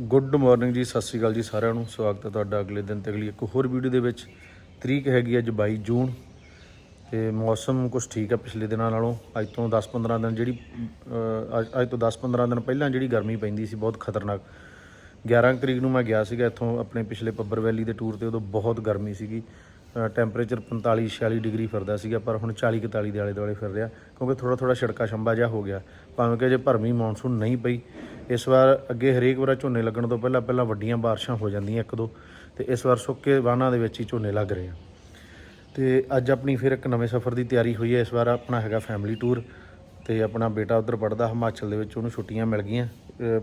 Good morning ਜੀ, ਸਤਿ ਸ਼੍ਰੀ ਅਕਾਲ ਜੀ ਸਾਰਿਆਂ ਨੂੰ। ਸਵਾਗਤ ਹੈ ਤੁਹਾਡਾ ਅਗਲੇ ਦਿਨ ਤੇ ਅਗਲੀ ਇੱਕ ਹੋਰ ਵੀਡੀਓ ਦੇ ਵਿੱਚ। ਤਰੀਕ ਹੈਗੀ ਅੱਜ 22 ਜੂਨ ਤੇ ਮੌਸਮ ਕੁਝ ਠੀਕ ਹੈ ਪਿਛਲੇ ਦਿਨਾਂ ਨਾਲੋਂ। ਅੱਜ ਤੋਂ 10-15 ਦਿਨ ਜਿਹੜੀ ਅੱਜ ਅੱਜ ਤੋਂ 10-15 ਦਿਨ ਪਹਿਲਾਂ ਜਿਹੜੀ ਗਰਮੀ ਪੈਂਦੀ ਸੀ, ਬਹੁਤ ਖਤਰਨਾਕ। 11 ਤਰੀਕ ਨੂੰ ਮੈਂ ਗਿਆ ਸੀਗਾ ਇੱਥੋਂ ਆਪਣੇ ਪਿਛਲੇ ਪੱਬਰ ਵੈਲੀ ਦੇ ਟੂਰ ਤੇ, ਉਦੋਂ ਬਹੁਤ ਗਰਮੀ ਸੀਗੀ। ਟੈਂਪਰੇਚਰ 45-46 ਡਿਗਰੀ ਫਿਰਦਾ ਸੀਗਾ, ਪਰ ਹੁਣ 40-41 ਦੇ ਆਲੇ ਦੁਆਲੇ ਫਿਰ ਰਿਹਾ ਕਿਉਂਕਿ ਥੋੜਾ ਥੋੜਾ ਛਿੜਕਾ ਛੰਬਾ ਜਿਹਾ ਹੋ ਗਿਆ। ਭਾਵੇਂ ਕਿ ਜੇ ਭਰਮੀ ਮੌਨਸੂਨ ਨਹੀਂ ਪਈ, ਇਸ ਵਾਰ ਅੱਗੇ ਹਰੇਕ ਵਾਰ ਝੋਨੇ ਲੱਗਣ ਤੋਂ ਪਹਿਲਾਂ ਪਹਿਲਾਂ ਵੱਡੀਆਂ ਬਾਰਿਸ਼ਾਂ ਹੋ ਜਾਂਦੀਆਂ ਇੱਕ ਦੋ, ਤੇ ਇਸ ਵਾਰ ਸੁੱਕੇ ਵਾਹਨਾਂ ਦੇ ਵਿੱਚ ਹੀ ਝੋਨੇ ਲੱਗ ਰਹੇ ਆ। ਤੇ ਅੱਜ ਆਪਣੀ ਫਿਰ ਇੱਕ ਨਵੇਂ ਸਫ਼ਰ ਦੀ ਤਿਆਰੀ ਹੋਈ ਹੈ, ਇਸ ਵਾਰ ਆਪਣਾ ਹੈਗਾ ਫੈਮਿਲੀ ਟੂਰ ਤੇ ਆਪਣਾ ਬੇਟਾ ਉਧਰ ਪੜਦਾ ਹਿਮਾਚਲ ਦੇ ਵਿੱਚ ਉਹਨੂੰ ਛੁੱਟੀਆਂ ਮਿਲ ਗਈਆਂ।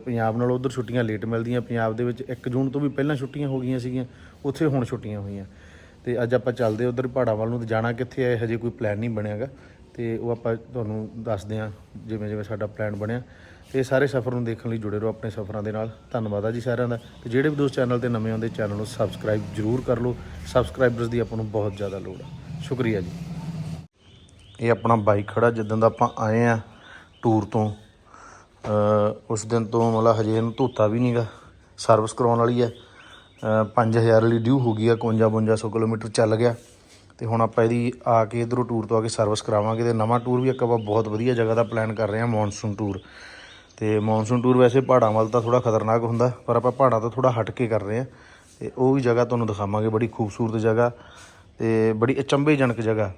ਪੰਜਾਬ ਨਾਲੋਂ ਉਧਰ ਛੁੱਟੀਆਂ ਲੇਟ ਮਿਲਦੀਆਂ, ਪੰਜਾਬ ਦੇ ਵਿੱਚ 1 ਜੂਨ ਤੋਂ ਵੀ ਪਹਿਲਾਂ ਛੁੱਟੀਆਂ ਹੋ ਗਈਆਂ ਸੀਗੀਆਂ, ਉੱਥੇ ਹੁਣ ਛੁੱਟੀਆਂ ਹੋਈਆਂ। ਤੇ ਅੱਜ ਆਪਾਂ ਚੱਲਦੇ ਉਧਰ ਪਹਾੜਾਂ ਵੱਲ ਨੂੰ, ਤੇ ਜਾਣਾ ਕਿੱਥੇ ਹੈ ਹਜੇ ਕੋਈ ਪਲਾਨ ਨਹੀਂ ਬਣਿਆਗਾ ਤੇ ਉਹ ਆਪਾਂ ਤੁਹਾਨੂੰ ਦੱਸਦੇ ਹਾਂ ਜਿਵੇਂ ਜਿਵੇਂ ਸਾਡਾ ਪਲਾਨ ਬਣਿਆ। ਤੇ ਸਾਰੇ ਸਫ਼ਰ ਨੂੰ ਦੇਖਣ ਲਈ ਜੁੜੇ ਰਹੋ ਆਪਣੇ ਸਫ਼ਰਾਂ ਦੇ ਨਾਲ। ਧੰਨਵਾਦ ਆ ਜੀ ਸਾਰਿਆਂ ਦਾ। ਤੇ ਜਿਹੜੇ ਵੀ ਦੋਸਤ ਚੈਨਲ ਤੇ ਨਵੇਂ ਆਉਂਦੇ ਚੈਨਲ ਨੂੰ ਸਬਸਕ੍ਰਾਈਬ ਜਰੂਰ ਕਰ ਲਓ। ਸਬਸਕ੍ਰਾਈਬਰਸ ਦੀ ਆਪਾਂ ਨੂੰ ਬਹੁਤ ਜ਼ਿਆਦਾ ਲੋੜ ਆ। ਸ਼ੁਕਰੀਆ ਜੀ। ਇਹ ਆਪਣਾ ਬਾਈਕ ਖੜਾ ਜਿੱਦਾਂ ਦਾ ਆਪਾਂ ਆਏ ਆ ਟੂਰ ਤੋਂ। ਉਸ ਦਿਨ ਤੋਂ ਮਤਲਬ ਹਜੇ ਇਹਨੂੰ ਧੋਤਾ ਵੀ ਨਹੀਂਗਾ ਸਰਵਿਸ ਕਰਾਉਣ ਵਾਲੀ ਹੈ ਅ 5000 ਵਾਲੀ ਡਿਊ ਹੋ ਗਈ ਆ। 51 5200 ਕਿਲੋਮੀਟਰ ਚੱਲ ਗਿਆ। ਤੇ ਹੁਣ ਆਪਾਂ ਇਹਦੀ ਆ ਕੇ ਇਧਰੋਂ ਟੂਰ ਤੋਂ ਆ ਕੇ ਸਰਵਿਸ ਕਰਾਵਾਂਗੇ ਤੇ ਨਵਾਂ ਟੂਰ ਵੀ ਇੱਕ ਆਪਾਂ ਬਹੁਤ ਵਧੀਆ ਜਗ੍ਹਾ ਦਾ ਪਲਾਨ ਕਰ ਰਹੇ ਹਾਂ ਮੌਨਸੂਨ ਟੂਰ ਤੇ ਮੌਨਸੂਨ ਟੂਰ ਵੈਸੇ ਪਹਾੜਾਂ ਵੱਲ ਤਾਂ ਥੋੜਾ ਖਤਰਨਾਕ ਹੁੰਦਾ, ਪਰ ਆਪਾਂ ਪਹਾੜਾਂ ਤੋਂ ਥੋੜਾ ਹਟ ਕੇ ਕਰ ਰਹੇ ਹਾਂ। ਤੇ ਉਹ ਵੀ ਜਗ੍ਹਾ ਤੁਹਾਨੂੰ ਦਿਖਾਵਾਂਗੇ, ਬੜੀ ਖੂਬਸੂਰਤ ਜਗ੍ਹਾ ਤੇ ਬੜੀ ਅਚੰਭੇਜਨਕ ਜਗ੍ਹਾ।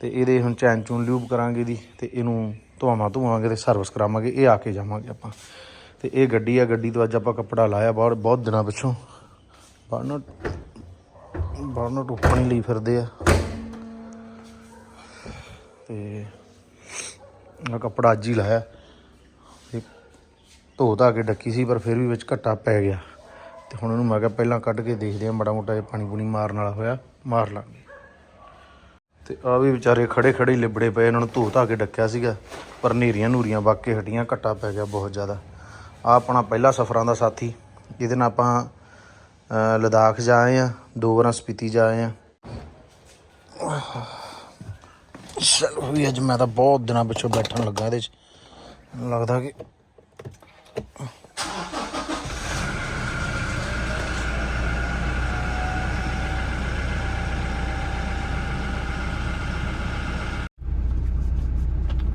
ਤੇ ਇਹਦੇ ਹੁਣ ਚੈਨ ਚੂਨ ਲਿਊਬ ਕਰਾਂਗੇ ਦੀ ਤੇ ਇਹਨੂੰ ਧੋਵਾਵਾਂ ਧੋਵਾਂਗੇ ਤੇ ਸਰਵਿਸ ਕਰਾਵਾਂਗੇ, ਇਹ ਆ ਕੇ ਜਾਵਾਂਗੇ ਆਪਾਂ। ਤੇ ਇਹ ਗੱਡੀ ਆ, ਗੱਡੀ ਤੋਂ ਅੱਜ ਆਪਾਂ ਕੱਪੜਾ ਲਾਇਆ ਬਹੁਤ ਬਹੁਤ ਦਿਨਾਂ ਪਿੱਛੋਂ। ਬਾਹਰ ਬਾਹਰ ਟੁੱਪਣ ਲਈ ਫਿਰਦੇ ਆ। ਤੇ ਆ ਕੱਪੜਾ ਅੱਜ ਹੀ ਲਾਇਆ। ਤੇ ਧੋ ਧਾ ਕੇ ਡੱਕੀ ਸੀ, ਪਰ ਫਿਰ ਵੀ ਵਿੱਚ ਘੱਟਾ ਪੈ ਗਿਆ। ਤੇ ਹੁਣ ਉਹਨੂੰ ਮੈਂ ਕਿਹਾ ਪਹਿਲਾਂ ਕੱਢ ਕੇ ਦੇਖਦੇ ਆ ਮਾੜਾ ਮੋਟਾ ਜਿਹਾ ਪਾਣੀ ਪੂਣੀ ਮਾਰਨ ਵਾਲਾ ਹੋਇਆ, ਮਾਰ ਲਾਂਗੇ। ਤੇ ਆ ਵੀ ਵਿਚਾਰੇ ਖੜੇ ਖੜੇ ਲਿਬੜੇ ਪਏ, ਇਹਨਾਂ ਨੂੰ ਧੋ ਧਾ ਕੇ ਡੱਕਿਆ ਸੀਗਾ, ਪਰ ਨੇਰੀਆਂ ਨੂਰੀਆਂ ਵਾਕੇ ਹਟੀਆਂ, ਘੱਟਾ ਪੈ ਗਿਆ ਬਹੁਤ ਜ਼ਿਆਦਾ। ਆ ਆਪਣਾ ਪਹਿਲਾ ਸਫ਼ਰਾਂ ਦਾ ਸਾਥੀ, ਜਿਹਦੇ ਨਾਲ ਆਪਾਂ ਲਦਾਖ ਜਾਏ ਆਏ ਆ ਦੋ ਵਾਰਾਂ ਸਪੀਤੀ ਜਾਏ ਆਏ ਆ ਚਲੋ ਵੀ ਅੱਜ ਮੈਂ ਤਾਂ ਬਹੁਤ ਦਿਨਾਂ ਪਿੱਛੋਂ ਬੈਠਣ ਲੱਗਾ ਇਹਦੇ 'ਚ। ਲੱਗਦਾ ਕਿ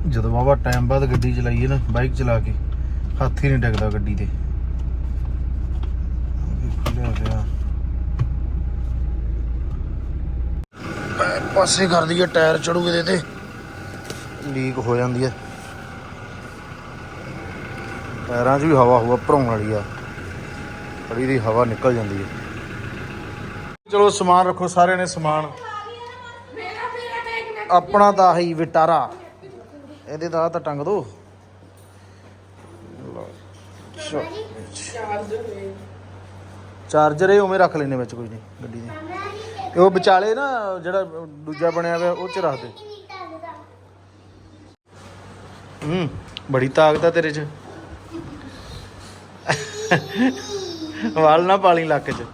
ਜਦੋਂ ਬਾਬਾ ਟਾਈਮ ਬਾਅਦ ਗੱਡੀ ਚਲਾਈਏ ਨਾ ਬਾਈਕ ਚਲਾ ਕੇ, ਹੱਥ ਹੀ ਨਹੀਂ ਟਿਕਦਾ ਗੱਡੀ ਤੇ। ਖੁੱਲਿਆ ਗਿਆ ਪੈਰ ਪਾਸੇ ਕਰ ਦਈਏ ਟਾਇਰ ਚੜੂ ਇਹਦੇ। ਤੇ ਲੀਕ ਹੋ ਜਾਂਦੀ ਹੈ। ਟਾਇਰਾਂ 'ਚ ਵੀ ਹਵਾ ਹਵਾ ਭਰਾਉਣ ਵਾਲੀ ਆ। ਬੜੀ ਦੀ ਹਵਾ ਨਿਕਲ ਜਾਂਦੀ ਹੈ। ਚਲੋ ਸਮਾਨ ਰੱਖੋ ਸਾਰਿਆਂ ਨੇ ਸਮਾਨ। ਆਪਣਾ ਤਾਂ ਹੀ ਵਿਟਾਰਾ। ਇਹਦੇ ਦਾ ਤਾਂ ਟੰਗ ਦੋ। ਚਾਰਜਰ ਇਹ ਉਵੇਂ ਰੱਖ ਲੈਨੇ ਵਿੱਚ ਕੋਈ ਨਹੀਂ ਗੱਡੀ ਦੇ। ਤੇ ਉਹ ਵਿਚਾਲੇ ਨਾ ਜਿਹੜਾ ਦੂਜਾ ਬਣਿਆ ਹੋਇਆ, ਉਹ ਚ ਰੱਖ ਦੇ। ਹੂੰ, ਬੜੀ ਤਾਕਤ ਆ ਤੇਰੇ ਚ। ਵਾਲ ਨਾ ਪਾਲੀ ਲੱਕ ਚ।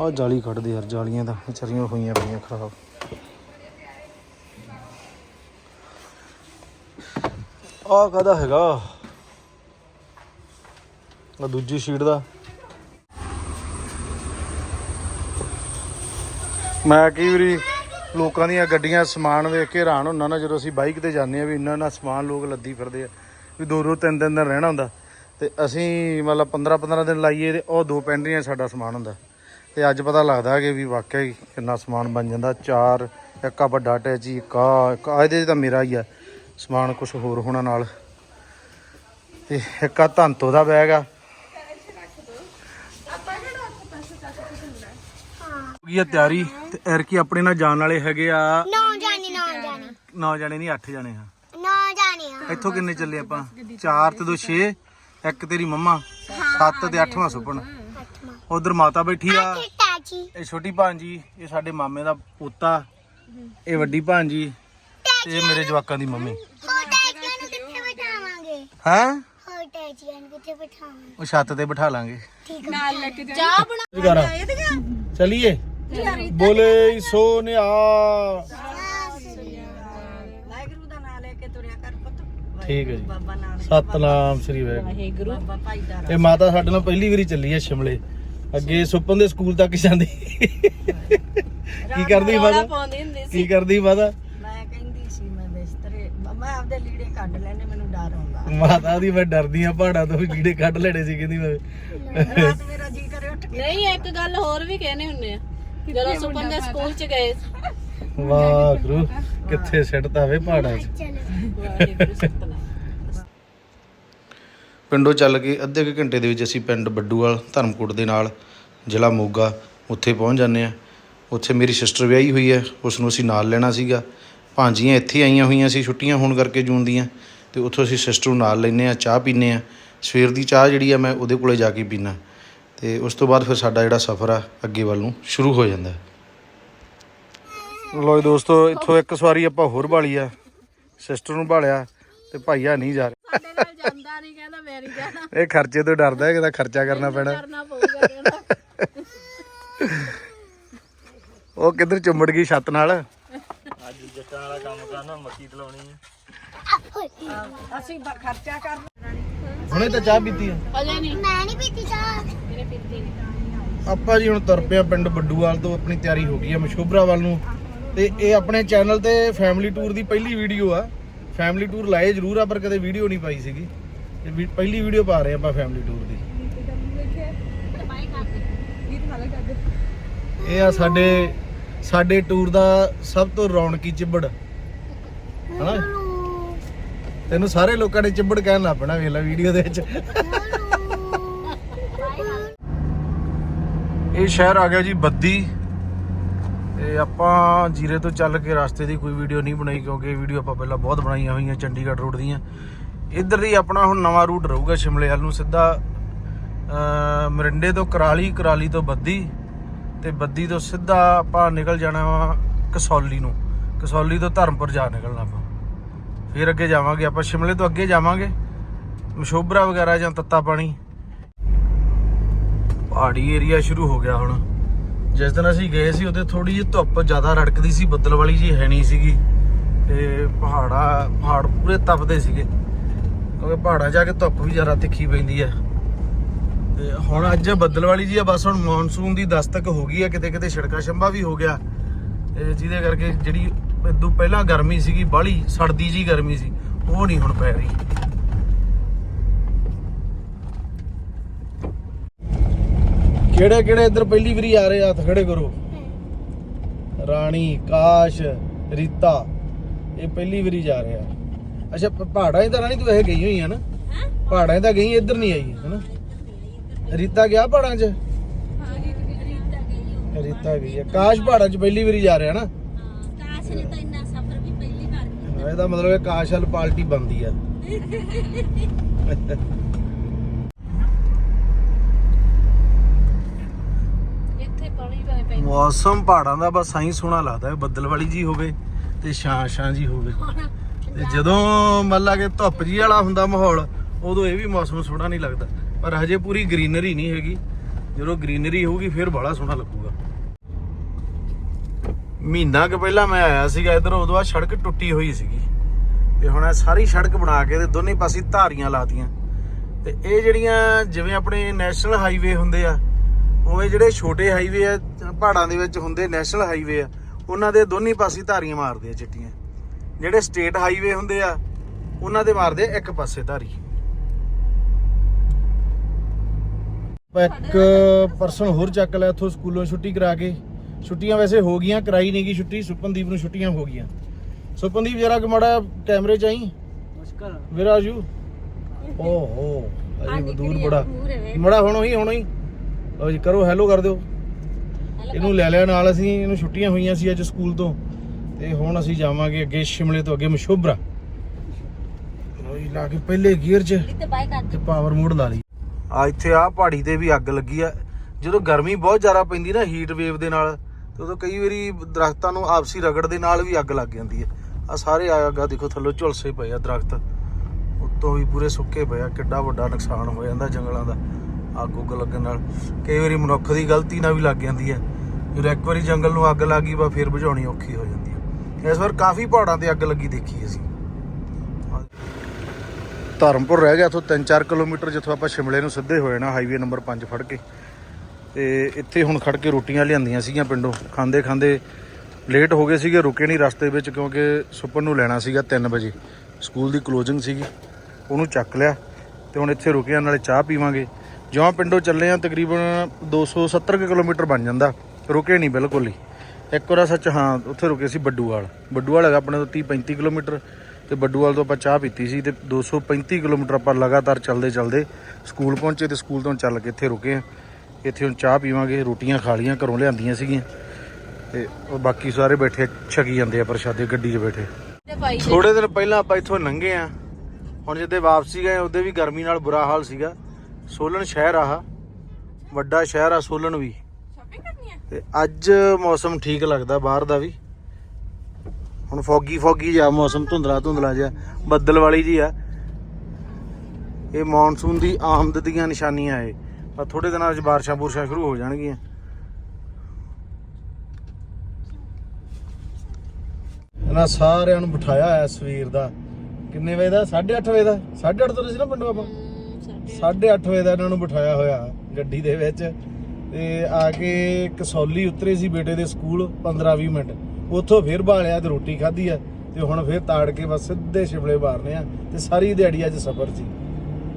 ਆ ਜਾਲੀ ਕੱਢਦੇ ਯਾਰ, ਜਾਲੀਆਂ ਤਾਂ ਵਿਚਾਰੀਆਂ ਹੋਈਆਂ ਪਈਆਂ ਖਰਾਬ। ਆ ਕਦਾ ਹੈਗਾ? ਆ ਦੂਜੀ ਸ਼ੀਟ ਦਾ। ਮੈਂ ਕਈ ਵਾਰੀ, ਲੋਕਾਂ ਦੀਆਂ ਗੱਡੀਆਂ, ਸਮਾਨ ਵੇਖ ਕੇ ਹੈਰਾਨ ਹੁੰਦਾ ਨਾ, ਜਦੋਂ ਅਸੀਂ ਬਾਈਕ ਤੇ ਜਾਂਦੇ ਆ ਵੀ ਇੰਨਾ ਇੰਨਾ ਸਮਾਨ ਲੋਕ ਲੱਦੀ ਫਿਰਦੇ ਆ, ਵੀ ਦੋ ਦੋ, ਤਿੰਨ ਤਿੰਨ ਦਿਨ ਰਹਿਣਾ ਹੁੰਦਾ। ਤੇ ਅਸੀਂ ਮਤਲਬ 15 15 ਦਿਨ ਲਾਈਏ ਤੇ ਉਹ ਦੋ ਪੈਂਟਰੀਆਂ ਸਾਡਾ ਸਮਾਨ ਹੁੰਦਾ। ਤੇ ਅੱਜ ਪਤਾ ਲੱਗਦਾ ਕਿ ਵੀ ਵਾਕਿਆ ਹੀ ਕਿੰਨਾ ਸਮਾਨ ਬਣ ਜਾਂਦਾ, ਚਾਰ, ਇੱਕ ਆ ਵੱਡਾ ਅਟੈਚੀ ਇੱਕ ਆ ਇੱਕ ਆ, ਇਹਦੇ 'ਚ ਤਾਂ ਮੇਰਾ ਹੀ ਆ, ਸਮਾਨ ਕੁਝ ਹੋਰ ਹੋਣਾ ਨਾਲ। ਤੇ ਇੱਕ ਆ ਧੰਤੋ ਦਾ ਬੈਗ ਆ। ਗਈ ਆ ਤਿਆਰੀ? ਤੇ ਐਰ ਕੀ ਆਪਣੇ ਨਾਲ ਜਾਣ ਵਾਲੇ ਹੈਗੇ ਆ। ਨੌ ਜਾਣੇ ਨੌ ਜਾਣੇ। ਨੌ ਜਣੇ ਨਹੀਂ 8 ਜਣੇ ਆ। ਨੌ ਜਾਣੇ ਆ। ਇੱਥੋਂ ਕਿੰਨੇ ਚੱਲੇ ਆਪਾਂ? 4 ਤੇ 2 6 ਇੱਕ ਤੇਰੀ ਮੰਮਾ। 7 ਤੇ 8ਵਾਂ ਸੁਪਨ। ਉਧਰ ਮਾਤਾ ਬੈਠੀ ਆ। ਇਹ ਛੋਟੀ ਭਾਂਜੀ ਇਹ ਸਾਡੇ ਮਾਮੇ ਦਾ ਪੋਤਾ। ਇਹ ਵੱਡੀ ਭਾਂਜੀ ਤੇ ਇਹ ਮੇਰੇ ਜਵਾਕਾਂ ਦੀ ਮੰਮੀ। ਹੋਰ ਟੈਚੀਆਂ ਨੂੰ ਕਿੱਥੇ ਬਿਠਾਵਾਂਗੇ? ਹੈ? ਹੋਰ ਟੈਚੀਆਂ ਨੂੰ ਕਿੱਥੇ ਬਿਠਾਵਾਂਗੇ? ਉਹ ਛੱਤ ਤੇ ਬਿਠਾ ਲਾਂਗੇ। ਠੀਕ ਨਾਲ ਲੈ ਕੇ ਚਾਹ ਬਣਾ ਚਲਿਏ। ਬੋਲੇ ਸੋ ਨਿਆ ਵਾਹਿਗੁਰੂ ਦਾ ਨਾਮ ਲੈ ਕੇ ਤੁਰਿਆ ਕਰ ਪੁੱਤ। ਠੀਕ ਹੈ ਜੀ। ਬਾਬਾ ਨਾਨਕ ਸਤਨਾਮ ਸ੍ਰੀ ਵਾਹਿਗੁਰੂ। ਵਾਹਿਗੁਰੂ। ਬਾਬਾ ਭਾਈ ਦਾ ਇਹ ਮਾਤਾ ਸਾਡੇ ਨਾਲ ਪਹਿਲੀ ਵਾਰੀ ਚੱਲੀ ਹੈ ਸ਼ਿਮਲੇ। ਅੱਗੇ ਸੁਪਨ ਦੇ ਸਕੂਲ ਤੱਕ ਜਾਂਦੀ। ਕੀ ਕਰਦੀ ਮਾਤਾ? ਪਾਉਂਦੀ ਹੁੰਦੀ ਸੀ। ਕੀ ਕਰਦੀ ਮਾਤਾ? ਮੈਂ ਕਹਿੰਦੀ ਸੀ ਮੈਂ ਬਿਸਤਰੇ ਮੈਂ ਆਪਦੇ ਲੀੜੇ ਕੱਢ ਲੈਣੇ ਮੈਨੂੰ ਡਰ ਆਉਂਦਾ। ਮਾਤਾ ਦੀ ਮੈਂ ਡਰਦੀ ਆ ਪਹਾੜਾਂ ਤੋਂ ਵੀ ਕੀੜੇ ਕੱਢ ਲੈਣੇ ਸੀ ਕਹਿੰਦੀ ਮੈਂ। ਰਾਤ ਮੇਰਾ ਜੀ ਕਰੇ ਉੱਠ ਕੇ ਨਹੀਂ ਇੱਕ ਗੱਲ ਹੋਰ ਵੀ ਕਹਿੰਦੇ ਹੁੰਨੇ ਆ। ਜਦੋਂ ਸੁਪਨ ਦੇ ਸਕੂਲ ਚ ਗਏ। ਵਾਹ ਗੁਰੂ ਕਿੱਥੇ ਸਿੱਟਦਾ ਵੇ ਪਹਾੜਾਂ 'ਚ? ਚਲੋ ਵਾਹਿਗੁਰੂ ਸਤਨਾਮ ਪਿੰਡੋਂ ਚੱਲ ਕੇ ਅੱਧੇ ਕੁ ਘੰਟੇ ਦੇ ਵਿੱਚ ਅਸੀਂ ਪਿੰਡ ਬੱਡੂਵਾਲ ਧਰਮਕੋਟ ਦੇ ਨਾਲ ਜ਼ਿਲ੍ਹਾ ਮੋਗਾ ਉੱਥੇ ਪਹੁੰਚ ਜਾਂਦੇ ਆ ਉੱਥੇ ਮੇਰੀ ਸਿਸਟਰ ਵਿਆਹੀ ਹੋਈ ਹੈ ਉਸ ਨੂੰ ਅਸੀਂ ਨਾਲ ਲੈਣਾ ਸੀਗਾ। ਭਾਂਜੀਆਂ ਇੱਥੇ ਆਈਆਂ ਹੋਈਆਂ ਸੀ ਛੁੱਟੀਆਂ ਹੋਣ ਕਰਕੇ ਜੂਨ ਦੀਆਂ। ਤੇ ਉੱਥੋਂ ਅਸੀਂ ਸਿਸਟਰ ਨੂੰ ਨਾਲ ਲੈਨੇ ਆ ਚਾਹ ਪੀਨੇ ਆ ਸਵੇਰ ਦੀ ਚਾਹ ਜਿਹੜੀ ਆ ਮੈਂ ਉਹਦੇ ਕੋਲੇ ਜਾ ਕੇ ਪੀਣਾ ਤੇ ਉਸ ਤੋਂ ਬਾਅਦ ਫਿਰ ਸਾਡਾ ਜਿਹੜਾ ਸਫ਼ਰ ਆ ਅੱਗੇ ਵੱਲ ਨੂੰ ਸ਼ੁਰੂ ਹੋ ਜਾਂਦਾ ਲੋ ਜੀ ਦੋਸਤੋ ਇੱਥੋਂ ਇੱਕ ਸਵਾਰੀ ਆਪਾਂ ਹੋਰ ਭਾਲੀ ਆ। ਸਿਸਟਰ ਨੂੰ ਭਾਲਿਆ ਤੇ ਭਾਈਆ ਨਹੀਂ ਜਾ ਰਿਹਾ। ਸਾਡੇ ਨਾਲ ਜਾਂਦਾ ਨਹੀਂ ਕਹਿੰਦਾ ਮੈਂ ਨਹੀਂ ਜਾਣਾ। ਇਹ ਖਰਚੇ ਤੋਂ ਡਰਦਾ ਹੈ ਕਿਦਾ ਖਰਚਾ ਕਰਨਾ ਪੈਣਾ। ਕਰਨਾ ਪਊਗਾ ਕਹਿੰਦਾ। ਉਹ ਕਿੱਧਰ ਚੁੰਮੜ ਗਈ ਛੱਤ ਨਾਲ? ਅਸੀਂ ਬ- ਖਰਚਾ ਕਰ ਹੁਣੇ ਤਾਂ ਚਾਹ ਪੀਤੀ ਆ। ਅਜੇ ਨਹੀਂ। ਮੈਂ ਨਹੀਂ ਪੀਤੀ ਚਾਹ। ਇਹਨੇ ਪੀਤੀ ਨਹੀਂ। ਆਪਾਂ ਜੀ ਹੁਣ ਤੁਰ ਪਿਆ ਪਿੰਡ ਬੱਡੂਵਾਲ ਤੋਂ ਆਪਣੀ ਤਿਆਰੀ ਹੋ ਗਈ ਆ ਮਸ਼ਹੂਬਰਾ ਵੱਲ ਨੂੰ। ਤੇ ਇਹ ਆਪਣੇ ਚੈਨਲ ਤੇ ਫੈਮਿਲੀ ਟੂਰ ਦੀ ਪਹਿਲੀ ਵੀਡੀਓ ਆ। ਫੈਮਿਲੀ ਟੂਰ ਲਾਏ ਜ਼ਰੂਰ ਆ ਪਰ ਕਦੇ ਵੀਡੀਓ ਨਹੀਂ ਪਾਈ ਸੀਗੀ। ਇਹ ਵੀ- ਪਹਿਲੀ ਵੀਡੀਓ ਪਾ ਰਹੇ ਆਪਾਂ ਫੈਮਿਲੀ ਟੂਰ ਦੀ। ਇਹ ਆ ਸਾਡੇ ਸਾਡੇ ਟੂਰ ਦਾ ਸਭ ਤੋਂ ਰੌਣਕੀ ਚਿੱਬੜ। ਹਨਾ? ਤੈਨੂੰ ਸਾਰੇ ਲੋਕਾਂ ਨੇ ਚਿੱਬੜ ਕਹਿਣ ਲੱਗ ਪੈਣਾ, ਵੇਖ ਲੈ ਵੀਡੀਓ ਦੇ ਵਿੱਚ। ਇਹ ਸ਼ਹਿਰ ਆ ਗਿਆ ਜੀ ਬੱਦੀ। ਤੇ ਆਪਾਂ ਜੀਰੇ ਤੋਂ ਚੱਲ ਕੇ ਰਸਤੇ ਦੀ ਕੋਈ ਵੀਡੀਓ ਨਹੀਂ ਬਣਾਈ, ਕਿਉਂਕਿ ਵੀਡੀਓ ਆਪਾਂ ਪਹਿਲਾਂ ਬਹੁਤ ਬਣਾਈਆਂ ਹੋਈਆਂ ਚੰਡੀਗੜ੍ਹ ਰੋਡ ਦੀਆਂ। ਇੱਧਰ ਦੀ ਆਪਣਾ ਹੁਣ ਨਵਾਂ ਰੂਟ ਰਹੂਗਾ ਸ਼ਿਮਲੇ ਵੱਲ ਨੂੰ ਸਿੱਧਾ। ਮਰਿੰਡੇ ਤੋਂ ਕਰਾਲੀ ਕਰਾਲੀ ਤੋਂ ਬੱਦੀ ਤੇ ਬੱਦੀ ਤੋਂ ਸਿੱਧਾ ਆਪਾਂ ਨਿਕਲ ਜਾਣਾ ਵਾ ਕਸੌਲੀ ਨੂੰ। ਕਸੌਲੀ ਤੋਂ ਧਰਮਪੁਰ ਜਾ ਨਿਕਲਣਾ ਆਪਾਂ। ਫਿਰ ਅੱਗੇ ਜਾਵਾਂਗੇ, ਆਪਾਂ ਸ਼ਿਮਲੇ ਤੋਂ ਅੱਗੇ ਜਾਵਾਂਗੇ। ਮਸ਼ੋਬਰਾ ਵਗੈਰਾ ਜਾਂ ਤੱਤਾ ਪਾਣੀ। ਪਹਾੜੀ ਏਰੀਆ ਸ਼ੁਰੂ ਹੋ ਗਿਆ ਹੁਣ। ਜਿਸ ਦਿਨ ਅਸੀਂ ਗਏ ਸੀ ਉਹਦੇ ਥੋੜੀ ਜਿਹੀ ਧੁੱਪ ਜ਼ਿਆਦਾ ਰੜਕਦੀ ਸੀ, ਬੱਦਲ ਵਾਲੀ ਜੀ ਹੈ ਨਹੀਂ ਸੀਗੀ। ਤੇ ਪਹਾੜਾ, ਪਹਾੜ ਪੂਰੇ ਤਪਦੇ ਸੀਗੇ। ਕਿਉਂਕਿ ਪਹਾੜਾਂ ਜਾ ਕੇ ਧੁੱਪ ਵੀ ਜ਼ਿਆਦਾ ਤਿੱਖੀ ਪੈਂਦੀ ਆ। ਤੇ ਹੁਣ ਅੱਜ ਬੱਦਲ ਵਾਲੀ ਜੀ ਆ, ਬਸ ਹੁਣ ਮੌਨਸੂਨ ਦੀ ਦਸਤਕ ਹੋ ਗਈ ਆ ਕਿਤੇ ਕਿਤੇ ਛਿੜਕਾ ਛੰਭਾ ਵੀ ਹੋ ਗਿਆ। ਜਿਹਦੇ ਕਰਕੇ ਜਿਹੜੀ ਇਦੋਂ ਪਹਿਲਾਂ ਗਰਮੀ ਸੀਗੀ ਬਾਹਲੀ ਸੜਦੀ ਜੀ ਗਰਮੀ ਸੀ ਉਹ ਨਹੀਂ ਹੁਣ ਪੈ ਰਹੀ। ਕਿਹੜੇ ਕਿਹੜੇ ਇੱਧਰ ਪਹਿਲੀ ਵਾਰੀ ਆ ਰਹੇ ਆ? ਹੱਥ ਖੜੇ ਕਰੋ। ਰਾਣੀ ਕਾਸ਼ ਰੀਤਾ ਇਹ ਪਹਿਲੀ ਵਾਰੀ ਜਾ ਰਹੇ ਆ। ਅੱਛਾ ਪਹਾੜਾਂ 'ਚ ਤਾਂ ਰਾਣੀ ਤੂੰ ਇਹ ਗਈ ਹੋਈ ਆ ਨਾ? ਪਹਾੜਾਂ 'ਚ ਤਾਂ ਗਈ ਇੱਧਰ ਨਹੀਂ ਆਈ ਹੈ ਨਾ? ਰੀਤਾ ਗਿਆ ਪਹਾੜਾਂ 'ਚ? ਰੀਤਾ ਗਈ ਆ। ਕਾਸ਼ ਪਹਾੜਾਂ 'ਚ ਪਹਿਲੀ ਵਾਰੀ ਜਾ ਰਿਹਾ ਨਾ। ਕਾਸ਼ ਨੇ ਤਾਂ ਇੰਨਾ ਸਫ਼ਰ ਵੀ ਪਹਿਲੀ ਵਾਰ ਇਹਦਾ ਮਤਲਬ ਇਹ ਕਾਸ਼ ਵਾਲ ਪਾਰਟੀ ਬੰਦੀ ਆ। ਇੱਥੇ ਪਾਣੀ ਪੈ ਪੈ ਮੌਸਮ ਪਹਾੜਾਂ ਦਾ ਬਸ ਸਾਈ ਸੋਹਣਾ ਲੱਗਦਾ ਹੈ ਬੱਦਲ ਵਾਲੀ ਜੀ ਹੋਵੇ ਤੇ ਛਾਂ ਛਾਂ ਜੀ ਹੋਵੇ। ਤੇ ਜਦੋਂ ਮੰਨ ਲਾ ਕਿ ਧੁੱਪ ਜੀ ਵਾਲਾ ਹੁੰਦਾ ਮਾਹੌਲ ਉਦੋਂ ਇਹ ਵੀ ਮੌਸਮ ਸੋਹਣਾ ਨਹੀਂ ਲੱਗਦਾ। ਪਰ ਹਜੇ ਪੂਰੀ ਗ੍ਰੀਨਰੀ ਨਹੀਂ ਹੈਗੀ। ਜਦੋਂ ਗ੍ਰੀਨਰੀ ਹੋਊਗੀ ਫਿਰ ਬੜਾ ਸੋਹਣਾ ਲੱਗੂਗਾ। ਮਹੀਨਾ ਕੁ ਪਹਿਲਾਂ ਮੈਂ ਆਇਆ ਸੀਗਾ ਇਧਰ, ਉਦੋਂ ਆ ਸੜਕ ਟੁੱਟੀ ਹੋਈ ਸੀਗੀ। ਤੇ ਹੁਣ ਇਹ ਸਾਰੀ ਸੜਕ ਬਣਾ ਕੇ ਤੇ ਦੋਨੇ ਪਾਸੇ ਧਾਰੀਆਂ ਲਾਤੀਆਂ। ਤੇ ਇਹ ਜਿਹੜੀਆਂ ਜਿਵੇਂ ਆਪਣੇ ਨੈਸ਼ਨਲ ਹਾਈਵੇ ਹੁੰਦੇ ਆ ਉਵੇਂ ਜਿਹੜੇ ਛੋਟੇ ਹਾਈਵੇ ਆ, ਪਹਾੜਾਂ ਦੇ ਵਿੱਚ ਹੁੰਦੇ ਨੈਸ਼ਨਲ ਹਾਈਵੇ ਆ, ਉਹਨਾਂ ਦੇ ਦੋਨੇ ਪਾਸੇ ਧਾਰੀਆਂ ਮਾਰਦੇ ਆ ਚਿੱਟੀਆਂ। ਜਿਹੜੇ ਸਟੇਟ ਹਾਈਵੇ ਹੁੰਦੇ ਆ, ਉਹਨਾਂ ਦੇ ਮਾਰਦੇ ਆ ਇੱਕ ਪਾਸੇ ਧਾਰੀ। ਇੱਕ ਪਰਸਨ ਹੋਰ ਚੱਕ ਲਿਆ, ਇੱਥੋਂ ਸਕੂਲੋਂ ਛੁੱਟੀ ਕਰਾ ਕੇ। ਛੁੱਟੀਆਂ ਵੈਸੇ ਹੋ ਗਈਆਂ ਕਰਾਈ ਨਹੀਂ ਗਈ ਛੁੱਟੀ ਸੁਪਨਦੀਪ ਨੂੰ ਛੁੱਟੀਆਂ ਹੋ ਗਈਆਂ। ਸੁਪਨਦੀਪ ਜਰਾ ਕਿ ਮਾੜਾ ਕੈਮਰੇ ਚ ਆਈ? ਮੁਸ਼ਕਲ। ਵੇਰ ਆਰ ਯੂ ਓ ਹੋ ਅਜੇ ਦੂਰ ਬੜਾ। ਮੜਾ ਹੁਣ ਹੀ ਹੁਣ ਹੀ ਲਓ ਜੀ ਕਰੋ ਹੈਲੋ ਕਰ ਦਿਓ। ਇਹਨੂੰ ਲੈ ਲਿਆ ਨਾਲ ਅਸੀਂ ਇਹਨੂੰ ਛੁੱਟੀਆਂ ਹੋਈਆਂ ਸੀ ਅੱਜ ਸਕੂਲ ਤੋਂ। ਤੇ ਹੁਣ ਅਸੀਂ ਜਾਵਾਂਗੇ ਅੱਗੇ ਸ਼ਿਮਲੇ ਤੋਂ ਅੱਗੇ ਮਸ਼ੋਬਰਾ। ਲਓ ਜੀ ਲਾ ਕੇ ਪਹਿਲੇ ਗੀਅਰ 'ਚ ਤੇ ਪਾਵਰ ਮੋਡ ਲਾ ਲਈ। ਆ ਇੱਥੇ ਆ ਪਹਾੜੀ ਤੇ ਵੀ ਅੱਗ ਲੱਗੀ ਆ। ਜਦੋਂ ਗਰਮੀ ਬਹੁਤ ਜ਼ਿਆਦਾ ਪੈਂਦੀ ਨਾ ਹੀਟ ਵੇਵ ਦੇ ਨਾਲ ਤੇ ਉਦੋਂ ਕਈ ਵਾਰੀ ਦਰਖਤਾਂ ਨੂੰ ਆਪਸੀ ਰਗੜ ਦੇ ਨਾਲ ਵੀ ਅੱਗ ਲੱਗ ਜਾਂਦੀ ਹੈ। ਆ ਸਾਰੇ ਆਗਾ ਦੇਖੋ, ਥੱਲੇ ਝੁਲਸੇ ਪਏ ਆ ਦਰਖਤ। ਉੱਤੋਂ ਵੀ ਪੂਰੇ ਸੁੱਕੇ ਪਏ ਆ, ਕਿੱਡਾ ਵੱਡਾ ਨੁਕਸਾਨ ਹੋ ਜਾਂਦਾ ਜੰਗਲਾਂ ਦਾ, ਅੱਗ ਉੱਗ ਲੱਗਣ ਨਾਲ। ਕਈ ਵਾਰੀ ਮਨੁੱਖ ਦੀ ਗਲਤੀ ਨਾਲ ਵੀ ਲੱਗ ਜਾਂਦੀ ਹੈ। ਜਦੋਂ ਇੱਕ ਵਾਰੀ ਜੰਗਲ ਨੂੰ ਅੱਗ ਲੱਗ ਗਈ ਵਾ ਫਿਰ ਬੁਝਾਉਣੀ ਔਖੀ ਹੋ ਜਾਂਦੀ ਹੈ। ਇਸ ਵਾਰ ਕਾਫੀ ਪਹਾੜਾਂ ਤੇ ਅੱਗ ਲੱਗੀ ਦੇਖੀ ਅਸੀਂ। ਧਰਮਪੁਰ ਰਹਿ ਗਿਆ ਇੱਥੋਂ 3-4 ਕਿਲੋਮੀਟਰ, ਜਿੱਥੋਂ ਆਪਾਂ ਸ਼ਿਮਲੇ ਨੂੰ ਸਿੱਧੇ ਹੋਏ ਨਾ, ਹਾਈਵੇ ਨੰਬਰ 5 ਫੜ ਕੇ। ਤੇ ਇੱਥੇ ਹੁਣ ਖੜ ਕੇ ਰੋਟੀਆਂ ਲਿਆਂਦੀਆਂ ਸੀਗੀਆਂ ਪਿੰਡੋਂ। ਖਾਂਦੇ ਖਾਂਦੇ ਲੇਟ ਹੋ ਗਏ ਸੀਗੇ, ਰੁਕੇ ਨਹੀਂ ਰਸਤੇ ਵਿੱਚ ਕਿਉਂਕਿ ਸੁਪਰ ਨੂੰ ਲੈਣਾ ਸੀਗਾ 3 ਵਜੇ। ਸਕੂਲ ਦੀ ਕਲੋਜ਼ਿੰਗ ਸੀਗੀ, ਉਹਨੂੰ ਚੱਕ ਲਿਆ ਤੇ ਹੁਣ ਇੱਥੇ ਰੁਕੇ ਆ ਨਾਲੇ ਚਾਹ ਪੀਵਾਂਗੇ। ਜਿਉਂ ਪਿੰਡੋਂ ਚੱਲੇ ਆ, ਤਕਰੀਬਨ 270 ਕੁ ਕਿਲੋਮੀਟਰ ਬਣ ਜਾਂਦਾ। ਰੁਕੇ ਨਹੀਂ ਬਿਲਕੁਲ ਹੀ। ਇੱਕ ਵਾਰ ਸੱਚ ਹਾਂ, ਉੱਥੇ ਰੁਕੇ ਸੀ ਬੱਡੂਵਾਲ। ਬੱਡੂਵਾਲ ਹੈਗਾ ਆਪਣੇ ਤੋਂ 30 35 ਕਿਲੋਮੀਟਰ ਤੇ ਬੱਡੂਵਾਲ ਤੋਂ ਆਪਾਂ ਚਾਹ ਪੀਤੀ ਸੀ ਤੇ 235 ਕਿਲੋਮੀਟਰ ਆਪਾਂ ਲਗਾਤਾਰ ਚੱਲਦੇ ਚੱਲਦੇ ਸਕੂਲ ਪਹੁੰਚੇ ਤੇ ਸਕੂਲ ਤੋਂ ਚੱਲ ਕੇ ਇੱਥੇ ਰੁਕੇ ਆ। ਇੱਥੇ ਹੁਣ ਚਾਹ ਪੀਵਾਂਗੇ ਰੋਟੀਆਂ ਖਾ ਲੀਆਂ ਘਰੋਂ ਲਿਆਂਦੀਆਂ ਸੀਗੀਆਂ। ਤੇ ਉਹ ਬਾਕੀ ਸਾਰੇ ਬੈਠੇ ਛਕੀ ਜਾਂਦੇ ਆ ਪ੍ਰਸ਼ਾਦੇ ਗੱਡੀ 'ਚ ਬੈਠੇ। ਥੋੜੇ ਦਿਨ ਪਹਿਲਾਂ ਆਪਾਂ ਇੱਥੋਂ ਲੰਘੇ ਆ। ਹੁਣ ਜਿੱਦੇ ਵਾਪਸੀ ਗਏ ਉਹਦੇ ਵੀ ਗਰਮੀ ਨਾਲ ਬੁਰਾ ਹਾਲ ਸੀਗਾ। ਸੋਲਨ ਸ਼ਹਿਰ ਆ ਵੱਡਾ ਸ਼ਹਿਰ ਆ ਸੋਲਨ ਵੀ। ਤੇ ਅੱਜ ਮੌਸਮ ਠੀਕ ਲੱਗਦਾ ਬਾਹਰ ਦਾ ਵੀ। ਹੁਣ ਫੌਗੀ ਫੌਗੀ ਜਿਹਾ ਮੌਸਮ ਧੁੰਦਲਾ ਧੁੰਦਲਾ ਜਿਹਾ ਬੱਦਲ ਵਾਲੀ ਜੀ ਆ। ਇਹ ਮੌਨਸੂਨ ਦੀ ਆਮਦ ਦੀਆਂ ਨਿਸ਼ਾਨੀਆਂ ਏ ਪਰ ਥੋੜੇ ਦਿਨਾਂ ਵਿੱਚ ਬਾਰਿਸ਼ਾਂ ਬੁਰਸ਼ਾਂ ਸ਼ੁਰੂ ਹੋ ਜਾਣਗੀਆਂ। ਇਹਨਾਂ ਸਾਰਿਆਂ ਨੂੰ ਬਿਠਾਇਆ ਹੋਇਆ ਸਵੇਰ ਦਾ। ਕਿੰਨੇ ਵਜੇ ਦਾ? 8:30 ਵਜੇ ਦਾ? 8:30 ਤੋਂ ਸੀ ਨਾ ਪਿੰਡੋਂ ਆਪਾਂ? 8:30 ਵਜੇ ਦਾ ਇਹਨਾਂ ਨੂੰ ਬਿਠਾਇਆ ਹੋਇਆ ਗੱਡੀ ਦੇ ਵਿੱਚ। ਤੇ ਆ ਕੇ ਕਸੌਲੀ ਉਤਰੇ ਸੀ ਬੇਟੇ ਦੇ ਸਕੂਲ 15-20 ਮਿੰਟ। ਉੱਥੋਂ ਫਿਰ ਬਾਲਿਆ ਤੇ ਰੋਟੀ ਖਾਧੀ ਆ। ਤੇ ਹੁਣ ਫਿਰ ਤਾੜ ਕੇ ਬਸ ਸਿੱਧੇ ਸ਼ਿਮਲੇ ਮਾਰਨੇ ਆ। ਤੇ ਸਾਰੀ ਦਿਹਾੜੀ ਅੱਜ ਸਫ਼ਰ ਸੀ।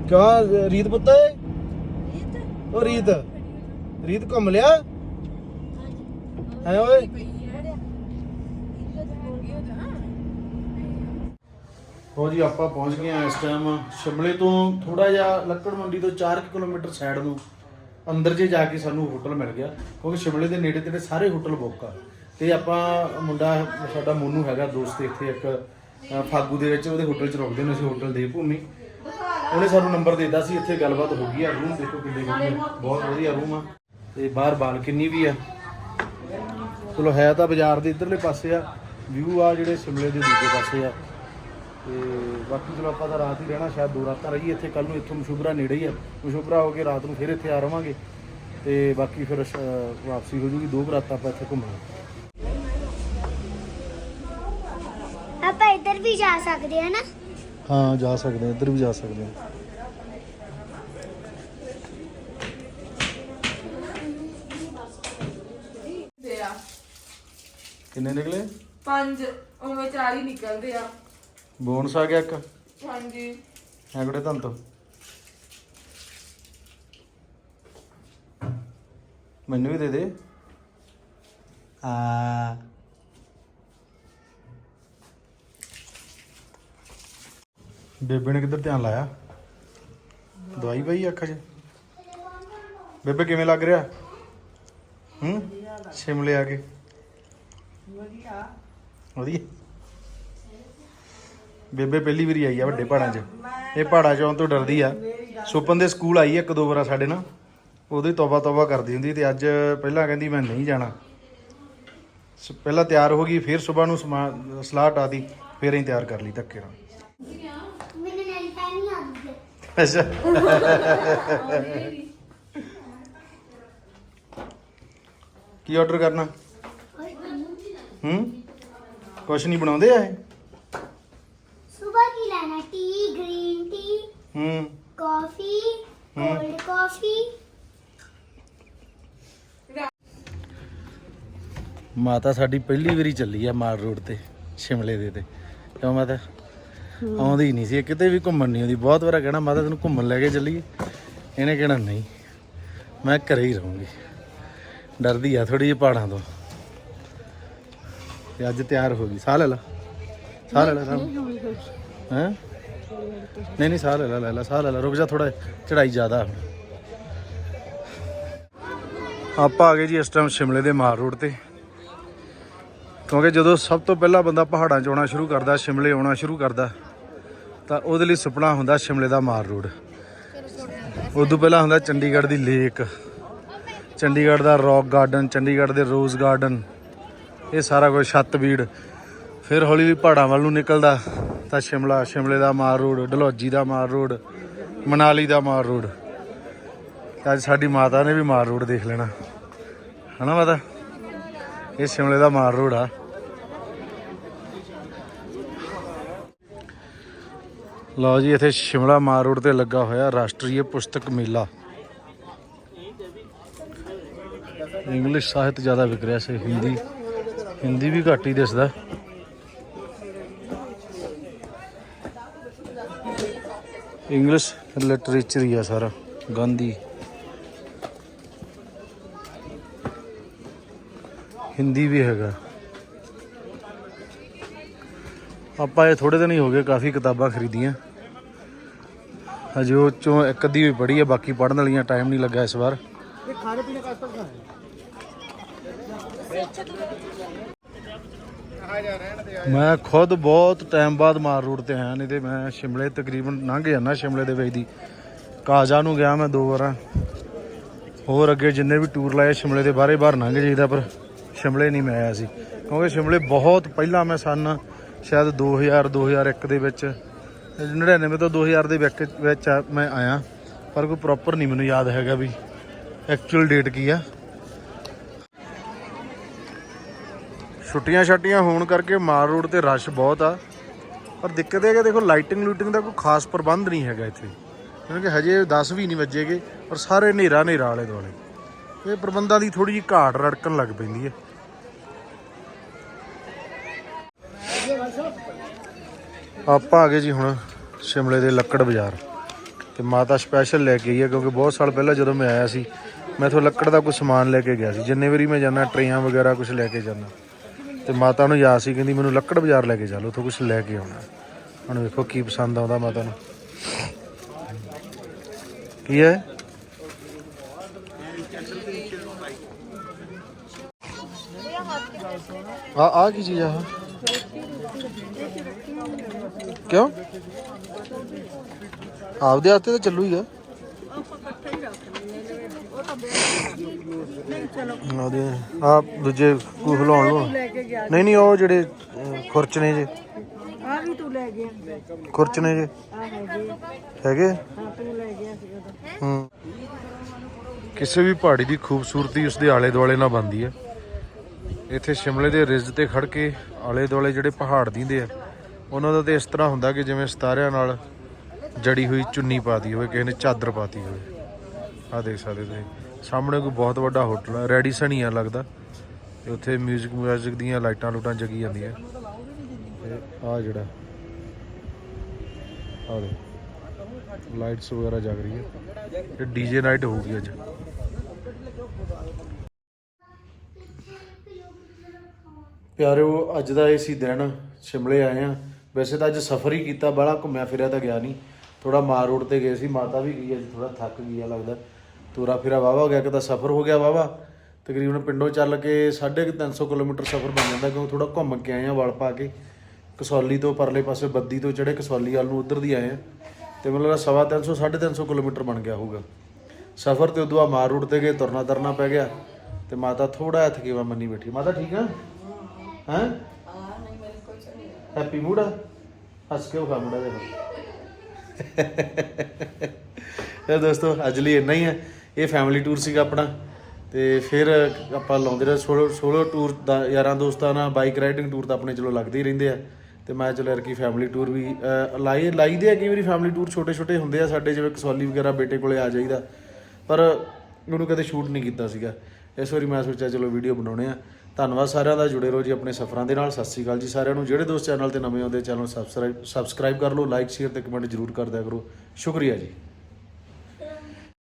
ਕਿਉਂ ਰੀਤ ਪੁੱਤ ਉਹ ਰੀਤ। ਰੀਤ ਘੁੰਮ ਲਿਆ? ਹੈ ਓਏ? ਹੋ ਜੀ, ਆਪਾਂ ਪਹੁੰਚ ਗਏ ਆ ਇਸ ਟਾਈਮ ਸ਼ਿਮਲੇ ਤੋਂ ਥੋੜਾ ਜਿਹਾ ਲੱਕੜ ਮੰਡੀ ਤੋਂ 4 ਕਿਲੋਮੀਟਰ ਸਾਈਡ ਨੂੰ। ਅੰਦਰ ਜੇ ਜਾ ਕੇ ਸਾਨੂੰ ਹੋਟਲ ਮਿਲ ਗਿਆ, ਕਿਉਂਕਿ ਸ਼ਿਮਲੇ ਦੇ ਨੇੜੇ ਤੇੜੇ ਸਾਰੇ ਹੋਟਲ ਬੁੱਕ ਆ। ਤੇ ਆਪਾਂ ਮੁੰਡਾ, ਸਾਡਾ ਮੋਨੂ ਹੈਗਾ, ਦੋਸਤ ਇੱਥੇ ਇੱਕ ਫਾਗੂ ਦੇ ਵਿੱਚ ਉਹਦੇ ਹੋਟਲ 'ਚ ਰੁਕਦੇ ਨੇ ਅਸੀਂ ਹੋਟਲ ਦੇ ਭੂਮੀ ਉਹਨੇ ਸਾਨੂੰ ਨੰਬਰ ਦੇ ਦਿੱਤਾ ਸੀ, ਇੱਥੇ ਗੱਲਬਾਤ ਹੋ ਗਈ ਆ ਰੂਮ ਦੇਖੋ ਕਿੰਨੇ ਵਧੀਆ, ਬਹੁਤ ਵਧੀਆ ਰੂਮ ਆ। ਤੇ ਬਾਹਰ ਬਾਲਕਨੀ ਵੀ ਆ। ਚਲੋ ਹੈ ਤਾਂ ਬਾਜ਼ਾਰ ਦੇ ਇਧਰਲੇ ਪਾਸੇ ਆ ਵਿਊ ਆ ਜਿਹੜੇ ਸ਼ਿਮਲੇ ਦੇ ਦੂਜੇ ਪਾਸੇ ਆ। ਤੇ ਬਾਕੀ ਚਲੋ ਆਪਾਂ ਤਾਂ ਰਾਤ ਹੀ ਰਹਿਣਾ, ਸ਼ਾਇਦ ਦੋ ਰਾਤਾਂ ਰਹੀਏ ਇੱਥੇ ਕੱਲ ਨੂੰ ਇੱਥੋਂ ਮਸ਼ੂਬਰਾ ਨੇੜੇ ਹੀ ਆ। ਮਸ਼ੂਬਰਾ ਹੋ ਕੇ ਰਾਤ ਨੂੰ ਫਿਰ ਇੱਥੇ ਆ ਰਵਾਂਗੇ। ਤੇ ਬਾਕੀ ਫਿਰ ਵਾਪਸੀ ਹੋ ਜੂਗੀ, ਦੋ ਕੁ ਰਾਤਾਂ ਆਪਾਂ ਇੱਥੇ ਘੁੰਮਣਾ। ਆਪਾਂ ਇੱਧਰ ਵੀ ਜਾ ਸਕਦੇ ਆ ਨਾ? ਹਾਂ ਜਾ ਸਕਦੇ ਹਾਂ ਇੱਧਰ ਵੀ ਜਾ ਸਕਦੇ ਹਾਂ। ਦੇ ਆ। ਕਿੰਨੇ ਨਿਕਲੇ? ਪੰਜ ਉਵੇਂ ਚਾਰ ਹੀ ਨਿਕਲਦੇ ਆ। ਬੋਨਸ ਆ ਗਿਆ ਇੱਕ। ਹਾਂਜੀ। ਹੈ ਕਿਹੜੇ ਧੰਨ ਤੋਂ? ਮੈਨੂੰ ਵੀ ਦੇ ਦੇ। ਆ ਬੇਬੇ ਨੇ ਕਿੱਧਰ ਧਿਆਨ ਲਾਇਆ? ਦਵਾਈ ਪਈ ਅੱਖਾਂ 'ਚ? ਬੇਬੇ ਕਿਵੇਂ ਲੱਗ ਰਿਹਾ? ਹੂੰ? ਸ਼ਿਮਲੇ ਆ ਕੇ। ਵਧੀਆ। ਵਧੀਆ। ਬੇਬੇ ਪਹਿਲੀ ਵਾਰੀ ਆਈ ਆ ਵੱਡੇ ਪਹਾੜਾਂ 'ਚ। ਇਹ ਪਹਾੜਾਂ 'ਚ ਤੋਂ ਡਰਦੀ ਆ। ਸੁਪਨ ਦੇ ਸਕੂਲ ਆਈ ਇੱਕ ਦੋ ਵਾਰਾ ਸਾਡੇ ਨਾਲ। ਉਹਦੀ ਤੋਬਾ ਤੋਬਾ ਕਰਦੀ ਹੁੰਦੀ ਤੇ ਅੱਜ ਪਹਿਲਾਂ ਕਹਿੰਦੀ ਮੈਂ ਨਹੀਂ ਜਾਣਾ। ਸ- ਪਹਿਲਾਂ ਤਿਆਰ ਹੋ ਗਈ ਫਿਰ ਸਵੇਰ ਨੂੰ ਸਲਾਹ ਟਾਦੀ ਫਿਰ ਅਸੀਂ ਤਿਆਰ ਕਰ ਲਈ ਧੱਕੇ ਨਾਲ ਮੈਨੂੰ ਨੈਲ ਪੈਨ ਨਹੀਂ ਆਉਂਦੀ ਅੱਛਾ ਕੀ ਆਰਡਰ ਕਰਨਾ? ਹੂੰ? ਕੁਛ ਨਹੀਂ ਬਣਾਉਂਦੇ ਆ ਇਹ ਸਵੇਰ ਕੀ ਲੈਣਾ? ਟੀ ਗ੍ਰੀਨ ਟੀ ਹੂੰ। ਕਾਫੀ ਕੋਲਡ ਕਾਫੀ ਮਾਤਾ ਸਾਡੀ ਪਹਿਲੀ ਵਾਰੀ ਚੱਲੀ ਆ ਮਾਲ ਰੋਡ ਤੇ ਸ਼ਿਮਲੇ ਦੇ ਤੇ। ਕਿਉਂ ਮਾਤਾ? ਆਉਂਦੀ ਨਹੀਂ ਸੀ ਇਹ ਕਿਤੇ ਵੀ ਘੁੰਮਣ ਨਹੀਂ ਆਉਂਦੀ। ਬਹੁਤ ਵਾਰ ਕਹਿਣਾ ਮਾਤਾ ਤੈਨੂੰ ਘੁੰਮਣ ਲੈ ਕੇ ਚੱਲੀਏ। ਇਹਨੇ ਕਹਿਣਾ ਨਹੀਂ ਮੈਂ ਘਰੇ ਹੀ ਰਹੂੰਗੀ। ਡਰਦੀ ਆ ਥੋੜੀ ਜਿਹੀ ਪਹਾੜਾਂ ਤੋਂ। ਤੇ ਅੱਜ ਤਿਆਰ ਹੋ ਗਈ। ਸਾਹ ਲੈ ਲਾ। ਸਾਹ ਲੈ ਲਾ ਹੈ? ਨਹੀਂ ਨਹੀਂ ਸਾਹ ਲੈ ਲਾ ਲੈ ਲਾ ਸਾਹ ਲੈ ਲਾ। ਰੁਕ ਜਾ ਥੋੜਾ ਚੜਾਈ ਜ਼ਿਆਦਾ ਹੁਣ। ਆਪਾਂ ਆ ਗਏ ਜੀ ਇਸ ਟਾਈਮ ਸ਼ਿਮਲੇ ਦੇ ਮਾਰ ਰੋਡ ਤੇ। ਕਿਉਂਕਿ ਜਦੋਂ ਸਭ ਤੋਂ ਪਹਿਲਾਂ ਬੰਦਾ ਪਹਾੜਾਂ 'ਚ ਆਉਣਾ ਸ਼ੁਰੂ ਕਰਦਾ ਸ਼ਿਮਲੇ ਆਉਣਾ ਸ਼ੁਰੂ ਕਰਦਾ ਤਾਂ ਉਹਦੇ ਲਈ ਸੁਪਨਾ ਹੁੰਦਾ ਸ਼ਿਮਲੇ ਦਾ ਮਾਰ ਰੋਡ। ਉਦੋਂ ਪਹਿਲਾਂ ਹੁੰਦਾ ਚੰਡੀਗੜ੍ਹ ਦੀ ਲੇਕ, ਚੰਡੀਗੜ੍ਹ ਦਾ ਰੌਕ ਗਾਰਡਨ, ਚੰਡੀਗੜ੍ਹ ਦੇ ਰੋਜ਼ ਗਾਰਡਨ, ਇਹ ਸਾਰਾ ਕੁਝ ਛੱਤਬੀੜ ਫਿਰ ਹੌਲੀ ਹੌਲੀ ਪਹਾੜਾਂ ਵੱਲ ਨੂੰ ਨਿਕਲਦਾ, ਤਾਂ ਸ਼ਿਮਲਾ, ਸ਼ਿਮਲੇ ਦਾ ਮਾਰ ਰੋਡ, ਡਲਹੌਜੀ ਦਾ ਮਾਰ ਰੋਡ, ਮਨਾਲੀ ਦਾ ਮਾਰ ਰੋਡ। ਤੇ ਅੱਜ ਸਾਡੀ ਮਾਤਾ ਨੇ ਵੀ ਮਾਰ ਰੋਡ ਦੇਖ ਲੈਣਾ। ਹਨਾ ਮਾਤਾ? ਇਹ ਸ਼ਿਮਲੇ ਦਾ ਮਾਰ ਰੋਡ ਆ। ਲਓ ਜੀ, ਇੱਥੇ ਸ਼ਿਮਲਾ ਮਾਰ ਰੋਡ ਤੇ ਲੱਗਾ ਹੋਇਆ ਰਾਸ਼ਟਰੀ ਪੁਸਤਕ ਮੇਲਾ। ਇੰਗਲਿਸ਼ ਸਾਹਿਤ ਜ਼ਿਆਦਾ ਵਿਕ ਰਿਹਾ ਸੀ, ਹਿੰਦੀ ਹਿੰਦੀ ਵੀ ਘੱਟ ਹੀ ਦਿਸਦਾ। ਇੰਗਲਿਸ਼ ਲਿਟਰੇਚਰ ਹੀ ਆ ਸਾਰਾ, ਗਾਂਧੀ। ਹਿੰਦੀ ਵੀ ਹੈਗਾ। ਆਪਾਂ ਇਹ ਥੋੜੇ ਦਿਨ ਹੀ ਹੋ ਗਏ ਕਾਫੀ ਕਿਤਾਬਾਂ ਖਰੀਦੀਆਂ। ਹਜੇ ਉਹ ਚੋਂ ਇੱਕ ਅੱਧੀ ਵੀ ਪੜ੍ਹੀ ਹੈ ਬਾਕੀ ਪੜ੍ਹਨ ਵਾਲੀਆਂ ਟਾਈਮ ਨਹੀਂ ਲੱਗਾ ਇਸ ਵਾਰ। ਮੈਂ ਖੁਦ ਬਹੁਤ ਟਾਈਮ ਬਾਅਦ ਮਾਰ ਰੋਡ ਤੇ ਆਇਆ ਨਹੀਂ ਤੇ ਮੈਂ ਸ਼ਿਮਲੇ ਤਕਰੀਬਨ ਲੰਘ ਜਾਂਦਾ ਸ਼ਿਮਲੇ ਦੇ ਵਿੱਚ ਦੀ। ਕਾਜਾ ਨੂੰ ਗਿਆ ਮੈਂ ਦੋ ਵਾਰਾਂ। ਹੋਰ ਅੱਗੇ ਜਿੰਨੇ ਵੀ ਟੂਰ ਲਾਏ ਸ਼ਿਮਲੇ ਦੇ ਬਾਰੇ ਬਾਹਰ ਲੰਘ ਜਾਈਦਾ ਪਰ ਸ਼ਿਮਲੇ ਨਹੀਂ ਮੈਂ ਆਇਆ ਸੀ। ਕਿਉਂਕਿ ਸ਼ਿਮਲੇ ਬਹੁਤ ਪਹਿਲਾਂ ਮੈਂ ਸਨ ਸ਼ਾਇਦ 2000 2001 ਦੇ ਵਿੱਚ। 99 ਤੋਂ 2000 ਦੇ ਵਿੱਚ ਵਿੱਚ ਮੈਂ ਆਇਆ। ਪਰ ਕੋਈ ਪ੍ਰੋਪਰ ਨਹੀਂ ਮੈਨੂੰ ਯਾਦ ਹੈਗਾ ਵੀ ਐਕਚੁਅਲ ਡੇਟ ਕੀ ਆ। ਛੁੱਟੀਆਂ ਛੱਟੀਆਂ ਹੋਣ ਕਰਕੇ ਮਾਰ ਰੋਡ ਤੇ ਰਸ਼ ਬਹੁਤ ਆ। ਪਰ ਦਿੱਕਤ ਇਹ ਹੈ ਕਿ ਦੇਖੋ ਲਾਈਟਿੰਗ ਲੂਟਿੰਗ ਦਾ ਕੋਈ ਖਾਸ ਪ੍ਰਬੰਧ ਨਹੀਂ ਹੈਗਾ ਇੱਥੇ। ਕਿਉਂਕਿ ਹਜੇ 10 ਵੀ ਨਹੀਂ ਵੱਜੇਗੇ, ਪਰ ਸਾਰੇ ਹਨੇਰਾ ਹਨੇਰਾ ਵਾਲੇ ਦੁਆਲੇ। ਇਹ ਪ੍ਰਬੰਧਾਂ ਦੀ ਥੋੜੀ ਜਿਹੀ ਘਾਟ ਰੜਕਣ ਲੱਗ ਪੈਂਦੀ ਹੈ। ਆਪਾਂ ਆ ਗਏ ਜੀ ਹੁਣ ਸ਼ਿਮਲੇ ਦੇ ਲੱਕੜ ਬਾਜ਼ਾਰ ਤੇ ਮਾਤਾ ਸਪੈਸ਼ਲ ਲੈ ਕੇ ਆਈ ਹੈ ਕਿਉਂਕਿ ਬਹੁਤ ਸਾਲ ਪਹਿਲਾਂ ਜਦੋਂ ਮੈਂ ਆਇਆ ਸੀ, ਮੈਂ ਇਥੋਂ ਲੱਕੜ ਦਾ ਕੁਝ ਸਮਾਨ ਲੈ ਕੇ ਗਿਆ ਸੀ। ਜਿੰਨੇ ਵਾਰੀ ਮੈਂ ਜਾਂਦਾ, ਟਰੇਆਂ ਵਗੈਰਾ ਕੁਝ ਲੈ ਕੇ ਜਾਂਦਾ। ਤੇ ਮਾਤਾ ਨੂੰ ਯਾਦ ਸੀ, ਕਹਿੰਦੀ ਮੈਨੂੰ ਲੱਕੜ ਬਾਜ਼ਾਰ ਲੈ ਕੇ ਚੱਲ, ਉੱਥੋਂ ਕੁਝ ਲੈ ਕੇ ਆਉਣਾ। ਹੁਣ ਵੇਖੋ ਕੀ ਪਸੰਦ ਆਉਂਦਾ ਮਾਤਾ ਨੂੰ। ਕੀ ਹੈ? ਆ ਆ ਕੀ ਚੀਜ਼ ਆ? ਕਿਉਂ? ਆਪਦੇ ਵਾਸਤੇ ਤਾਂ ਚੱਲੂ ਹੀ ਆ। ਉਹਦੇ ਆ ਦੂਜੇ ਕੂ ਹਿਲਾਉਣ ਲੋ ਨਹੀਂ ਨਹੀਂ ਉਹ ਜਿਹੜੇ ਅਹ, ਜੇ। ਆ ਵੀ ਤੂੰ ਲੈ ਗਿਆ ਖੁਰਚਣੇ ਜੇ। ਹੈਗੇ? ਹੂੰ। ਕਿਸੇ ਵੀ ਪਹਾੜੀ ਦੀ ਖੂਬਸੂਰਤੀ ਉਸਦੇ ਆਲੇ ਦੁਆਲੇ ਨਾਲ ਬਣਦੀ ਹੈ। ਇੱਥੇ ਸ਼ਿਮਲੇ ਦੇ ਰਿਜ ਤੇ ਖੜ ਕੇ ਆਲੇ ਦੁਆਲੇ ਜਿਹੜੇ ਪਹਾੜ ਦਿੰਦੇ ਆ ਉਹਨਾਂ ਦਾ ਤੇ ਇਸ ਤਰ੍ਹਾਂ ਹੁੰਦਾ ਕਿ ਜਿਵੇਂ ਸਤਾਰਿਆਂ ਨਾਲ ਜੜੀ ਹੋਈ ਚੁੰਨੀ ਪਾਤੀ ਹੋਵੇ, ਕਿਸੇ ਨੇ ਚਾਦਰ ਪਾਤੀ ਹੋਵੇ। ਆ ਦੇਖ ਸਕਦੇ ਤੁਸੀਂ। ਸਾਹਮਣੇ ਕੋਈ ਬਹੁਤ ਵੱਡਾ ਹੋਟਲ ਆ ਰੈਡੀਸਨ ਹੀ ਆ ਲੱਗਦਾ। ਤੇ ਉੱਥੇ 뮤직 ਮਿਊਜ਼ਿਕ ਦੀਆਂ ਲਾਈਟਾਂ ਲੂਟਾਂ ਜਗੀ ਜਾਂਦੀਆਂ। ਤੇ ਆ ਜਿਹੜਾ ਆ ਦੇ ਲਾਈਟਸ ਵਗੈਰਾ ਜਗ ਰਹੀ ਹੈ ਤੇ ਡੀਜੇ ਨਾਈਟ ਹੋਊਗੀ ਅੱਜ। ਪਿਆਰਿਓ, ਅੱਜ ਦਾ ਇਹ ਸੀ ਦਿਨ, ਸ਼ਿਮਲੇ ਆਏ ਆ। ਵੈਸੇ ਤਾਂ ਅੱਜ ਸਫ਼ਰ ਹੀ ਕੀਤਾ, ਬੜਾ ਘੁੰਮਿਆ ਫਿਰਿਆ ਤਾਂ ਗਿਆ ਨਹੀਂ। ਥੋੜਾ ਮਾਰ ਰੋਡ ਤੇ ਗਏ ਸੀ, ਮਾਤਾ ਵੀ ਗਈ, ਅੱਜ ਥੋੜਾ ਥੱਕ ਗਈ ਆ ਲੱਗਦਾ। ਤੁਰਾ ਫਿਰਾ ਵਾਵਾ ਹੋ ਗਿਆ ਕਿਦਾ ਸਫ਼ਰ ਹੋ ਗਿਆ ਵਾਵਾ ਤਕਰੀਬਨ ਪਿੰਡੋਂ ਚੱਲ ਕੇ 350 ਕਿਲੋਮੀਟਰ ਸਫ਼ਰ ਬਣ ਜਾਂਦਾ, ਕਿਉਂ ਥੋੜਾ ਘੁੰਮ ਕੇ ਆਏ ਆ, ਵਲ ਪਾ ਕੇ। ਕਸੌਲੀ ਤੋਂ ਪਰਲੇ ਪਾਸੇ ਬੱਦੀ ਤੋਂ ਚੜੇ ਕਸੌਲੀ ਵੱਲ ਨੂੰ ਉਧਰ ਦੀ ਆਏ ਆ। ਤੇ ਮਤਲਬ ਸਵਾ 300 350 ਕਿਲੋਮੀਟਰ ਬਣ ਗਿਆ ਹੋਊਗਾ। ਸਫ਼ਰ ਤੇ ਉਦੋਂ ਬਾਅਦ ਮਾਰ ਰੋਡ ਤੇ ਗਏ ਤੁਰਨਾ ਤਰਨਾ ਪੈ ਗਿਆ। ਤੇ ਮਾਤਾ ਥੋੜਾ ਥਕੇਵਾ ਮੰਨੀ ਬੈਠੀ। ਮਾਤਾ ਠੀਕ ਆ? ਹੈਂ? ਹੈਪੀ ਮੂਡ ਆ ਹੱਸ ਕੇ ਉਖਾ ਮੁੰਡਾ ਦੇ ਤੇ ਦੋਸਤੋ ਅੱਜ ਲਈ ਇੰਨਾ ਹੀ ਹੈ। ਇਹ ਫੈਮਿਲੀ ਟੂਰ ਸੀਗਾ ਆਪਣਾ। ਤੇ ਫਿਰ ਆਪਾਂ ਲਾਉਂਦੇ ਰਹੇ ਸੋਲੋ ਸੋਲੋ ਟੂਰ ਦਾ ਯਾਰਾਂ ਦੋਸਤਾਂ ਨਾਲ ਬਾਈਕ ਰਾਈਡਿੰਗ ਟੂਰ ਤਾਂ ਆਪਣੇ ਚਲੋ ਲੱਗਦੇ ਹੀ ਰਹਿੰਦੇ ਆ। ਤੇ ਮੈਂ ਚਲੋ ਯਾਰ ਕੀ ਫੈਮਿਲੀ ਟੂਰ ਵੀ ਅਹ, ਲਾਈ ਲਾਈਦੇ ਆ ਕਈ ਵਾਰੀ ਫੈਮਿਲੀ ਟੂਰ ਛੋਟੇ ਛੋਟੇ ਹੁੰਦੇ ਆ ਸਾਡੇ ਜਿਵੇਂ ਕਸੌਲੀ ਵਗੈਰਾ ਬੇਟੇ ਕੋਲੇ ਆ ਜਾਈਦਾ। ਪਰ ਉਹਨੂੰ ਕਦੇ ਸ਼ੂਟ ਨਹੀਂ ਕੀਤਾ ਸੀਗਾ। ਇਸ ਵਾਰੀ ਮੈਂ ਸੋਚਿਆ ਚਲੋ ਵੀਡੀਓ ਬਣਾਉਣੇ ਆ। ਧੰਨਵਾਦ ਸਾਰਿਆਂ ਦਾ, ਜੁੜੇ ਰਹੋ ਜੀ ਆਪਣੇ ਸਫ਼ਰਾਂ ਦੇ ਨਾਲ। ਸਤਿ ਸ੍ਰੀ ਅਕਾਲ ਜੀ ਸਾਰਿਆਂ ਨੂੰ। ਜਿਹੜੇ ਦੋਸਤ ਚੈਨਲ ਤੇ ਨਵੇਂ ਆਉਂਦੇ, ਚੈਨਲ ਸਬਸਕ੍ਰਾਈਬ ਸਬਸਕ੍ਰਾਈਬ ਕਰ ਲਓ ਲਾਈਕ ਸ਼ੇਅਰ ਤੇ ਕਮੈਂਟ ਜ਼ਰੂਰ ਕਰ ਦਿਆ ਕਰੋ। ਸ਼ੁਕਰੀਆ ਜੀ।